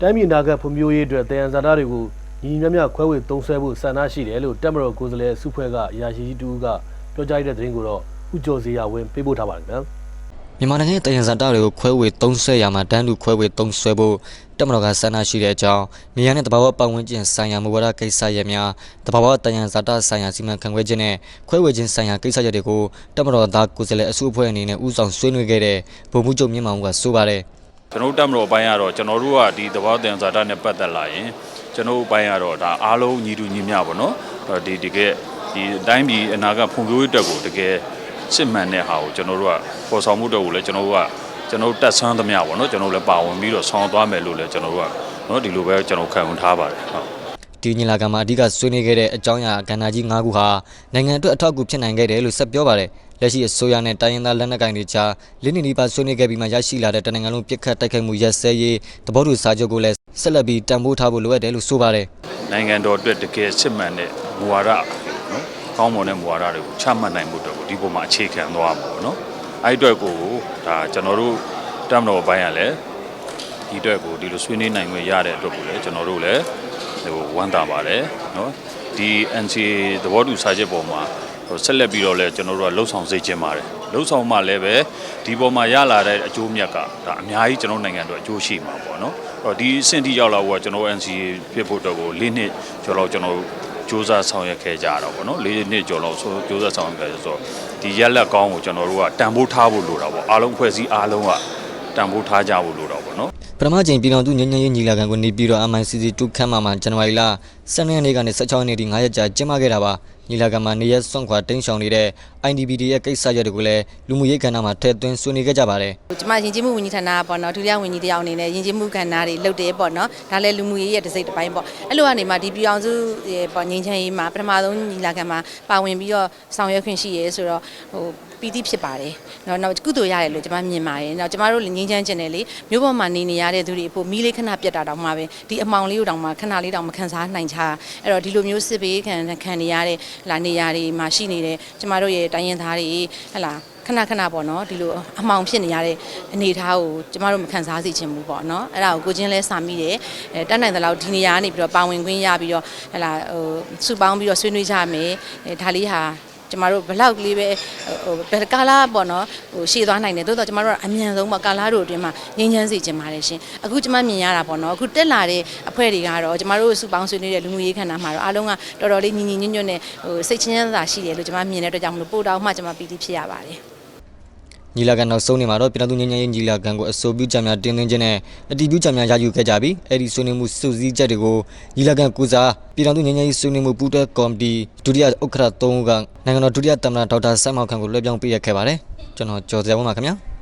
တိုင်းပြည်နာဂတ်ဖွံ့ဖြိုးရေးအတွက်တယံဇာတာတွေကိုညီညီမျှမျှခွဲဝေသုံးစွဲဖို့ဆန္ဒရှိတယ်လို့တက်မတော်ကိုယ်စားလှယ်စုဖွဲ့ကအရာရှိကြီးတူကပြောကြားတဲ့သတင်းကိုတော့ဥကျော်စီရဝင်းပေးပို့ထားပါတယ်ခင်ဗျာမြန်မာနိုင်ငံရဲ့တယံဇာတတွေကိုခွဲဝေသုံးဆွဲရမှာတန်းတူခွဲဝေသုံးဆွဲဖို့တက်မတော်ကဆန္ဒရှိတဲ့အကြောင်းမြေယာနဲ့တဘာဝပတ်ဝန်းကျင်ဆိုင်ရာမူဝါဒကိစ္စရပ်များတဘာဝတယံဇာတဆိုင်ရာစီမံခန့်ခွဲခြင်းနဲ့ခွဲဝေခြင်းဆိုင်ရာကိစ္စရပ်တွေကိုတက်မတော်သားကိုယ်စားလှယ်အစုအဖွဲ့အနေနဲ့ဦးဆောင်ဆွေးနွေးခဲ့တဲ့ဗိုလ်မှူးချုပ်မြင့်မောင်ကဆိုပါတယ် ကျွန်တော်တို့တက်မတော်အပိုင်းကတော့ကျွန်တော်တို့ကဒီသဘောတင်ဇာတာနဲ့ပတ်သက်လာရင်ကျွန်တော်တို့အပိုင်းကတော့ဒါအားလုံးညီတူညီမျှပေါ့နော်အဲ့ဒီတကယ်ဒီအတိုင်းပြည်အနာဂတ်ဖွံ့ဖြိုးရေးအတွက်ကိုတကယ်စစ်မှန်တဲ့ဟာကိုကျွန်တော်တို့ကပေါ်ဆောင်မှုအတွက်ကိုလည်းကျွန်တော်တို့ကကျွန်တော်တို့တက်ဆန်းသမျှပေါ့နော်ကျွန်တော်တို့လည်းပါဝင်ပြီးတော့ဆောင်သွားမယ်လို့လည်းကျွန်တော်တို့ကနော်ဒီလိုပဲကျွန်တော်ခံဝန်ထားပါတယ်ဟုတ် ဒီညီလာခံမှာအဓိကဆွေးနွေးခဲ့တဲ့အကြောင်းအရာကဏ္ဍကြီး၅ခုဟာနိုင်ငံအတွက်အထောက်အကူဖြစ်နိုင်ခဲ့တယ်လို့ဆက်ပြောပါတယ်လက်ရှိအစိုးရနဲ့တိုင်းရင်းသားလက်နက်ကိုင်တွေကြားလင်းနေနီးပါဆွေးနွေးခဲ့ပြီးမှရရှိလာတဲ့တနင်္ဂနွေလုံးပြစ်ခတ်တိုက်ခိုက်မှုရက်စဲရေးသဘောတူစာချုပ်ကိုလည်းဆက်လက်ပြီးတံပိုးထားဖို့လိုအပ်တယ်လို့ဆိုပါတယ်နိုင်ငံတော်အတွက်တကယ်စစ်မှန်တဲ့မူဝါဒနော်ကောင်းမွန်တဲ့မူဝါဒတွေကိုချမှတ်နိုင်မှုအတွက်ကိုဒီပုံမှာအခြေခံသွားမှာပေါ့နော်အဲ့ဒီအတွက်ကိုဒါကျွန်တော်တို့တက်မတော်ဘိုင်းရလဲဒီအတွက်ကိုဒီလိုဆွေးနွေးနိုင်ခွင့်ရတဲ့အတွက်ကိုလည်းကျွန်တော်တို့လည်း ဟိုဝမ်းသာပါတယ်နော်ဒီ NCA သဘောတူစာချုပ်ပေါ်မှာဟိုဆက်လက်ပြီးတော့လည်းကျွန်တော်တို့ကလှုပ်ဆောင်စေချင်ပါတယ်လှုပ်ဆောင်မှလည်းပဲဒီပေါ်မှာရလာတဲ့အကျိုးမြတ်ကဒါအများကြီးကျွန်တော်နိုင်ငံအတွက်အကျိုးရှိမှာပေါ့နော်အဲ့တော့ဒီအဆင့်ထိရောက်လာဖို့ကကျွန်တော် NCA ဖြစ်ဖို့အတွက်ကို၄နှစ်ကျော်လောက်ကျွန်တော်တို့စူးစမ်းဆောင်ရွက်ခဲ့ကြတော့ဗောနော်၄နှစ်ကျော်လောက်ဆိုစူးစမ်းဆောင်ရွက်ခဲ့ဆိုတော့ဒီရက်လက်ကောင်းကိုကျွန်တော်တို့ကတန်ဖိုးထားဖို့လိုတာဗောအားလုံးဖွဲ့စည်းအားလုံးကတန်ဖိုးထားကြဖို့လိုတာဗောနော် ပထမချိန်ပြည်တော်သူငញ្ញရေးညီလာခံကိုနေပြည်တော် MICC 2ခန်းမှာမှာဇန်နဝါရီလ 7ရက်နေ့ကနေ16ရက်နေ့ဒီ9ရက်ကြာကျင်းပခဲ့တာပါညီလာခံမှာနေရက်စွန့်ခွာတင်းရှောင်နေတဲ့ IDBD ရဲ့ကိစ္စရပ်တွေကိုလည်းလူမှုရေးကဏ္ဍမှာထည့်သွင်းဆွေးနွေးခဲ့ကြပါတယ်။ကျွန်မယဉ်ကျေးမှုဝန်ကြီးဌာနပေါ့နော်ဒုတိယဝန်ကြီးတယောက်အနေနဲ့ယဉ်ကျေးမှုကဏ္ဍတွေလှုပ်တယ်ပေါ့နော်ဒါလည်းလူမှုရေးရဲ့တစ်စိတ်တစ်ပိုင်းပေါ့အဲ့လိုကနေမှဒီပြည်အောင်စုပေါ့ငင်းချမ်းရေးမှာပထမဆုံးညီလာခံမှာပါဝင်ပြီးတော့ဆောင်ရွက်ခွင့်ရှိရဲဆိုတော့ဟိုပီတိဖြစ်ပါတယ်။နော်နောက်ကုသိုလ်ရတယ်လို့ကျွန်မမြင်ပါတယ်။နောက်ကျွန်မတို့လည်းငင်းချမ်းကျင်တယ်လေမြို့ပေါ်မှာနေနေရတဲ့သူတွေအဖို့မီးလေးခဏပြတ်တာတောင်မှပဲဒီအမောင်လေးတို့တောင်မှခဏလေးတောင်မခံစားနိုင်ကြချာအဲ့တော့ဒီလိုမျိုးစစ်ဘေးခံခံနေရတဲ့လာနေရာတွေမှာရှိနေတဲ့ကျမတို့ရဲ့တိုင်းရင်းသားတွေဟလာခဏခဏပေါ့နော်ဒီလိုအမှောင်ဖြစ်နေရတဲ့အနေအထားကိုကျမတို့မခံစားစေချင်ဘူးပေါ့နော်အဲ့ဒါကိုကိုချင်းလဲစာမိတယ်အဲတက်နိုင်တဲ့လောက်ဒီနေရာကနေပြီးတော့ပါဝင်ခွင့်ရပြီးတော့ဟလာဟိုစုပေါင်းပြီးတော့ဆွေးနွေးကြမယ်အဲဒါလေးဟာ ကျမတို့ဘလောက်ကလေးပဲဟိုဘယ်ကာလာပေါ့နော်ဟိုရှေ့သွားနိုင်တယ်တိုးတော့ကျမတို့ကအမြန်ဆုံးပေါ့ကာလာတို့အတွင်းမှာငင်းချမ်းစေချင်ပါတယ်ရှင်အခုကျမမြင်ရတာပေါ့နော်အခုတက်လာတဲ့အဖွဲ့တွေကတော့ကျမတို့စုပေါင်းဆွေးနွေးတဲ့လူမှုရေးခန္ဓာမှာတော့အားလုံးကတော်တော်လေးညီညီညွတ်ညွတ်နဲ့ဟိုစိတ်ချင်းချမ်းသာရှိတယ်လို့ကျမမြင်တဲ့အတွက်ကြောင့်မလို့ပို့တောင်းမှကျမပီတိဖြစ်ရပါတယ် ညီလာခံနောက်ဆုံးနေ့မှာတော့ပြည်ထောင်စုငြိမ်းချမ်းရေးညီလာခံကိုအဆိုပြုချက်များတင်သွင်းခြင်းနဲ့အတည်ပြုချက်များရယူခဲ့ကြပြီးအဲဒီဆွေးနွေးမှုစုစည်းချက်တွေကိုညီလာခံကုစားပြည်ထောင်စုငြိမ်းချမ်းရေးဆွေးနွေးမှုပူးတွဲကော်မတီဒုတိယဥက္ကဋ္ဌ၃ဦးကနိုင်ငံတော်ဒုတိယသမ္မတဒေါက်တာဆက်မောင်ခန့်ကိုလွှဲပြောင်းပေးရခဲ့ပါတယ်ကျွန်တော်ကျော်စရာဝန်ပါခင်ဗျာ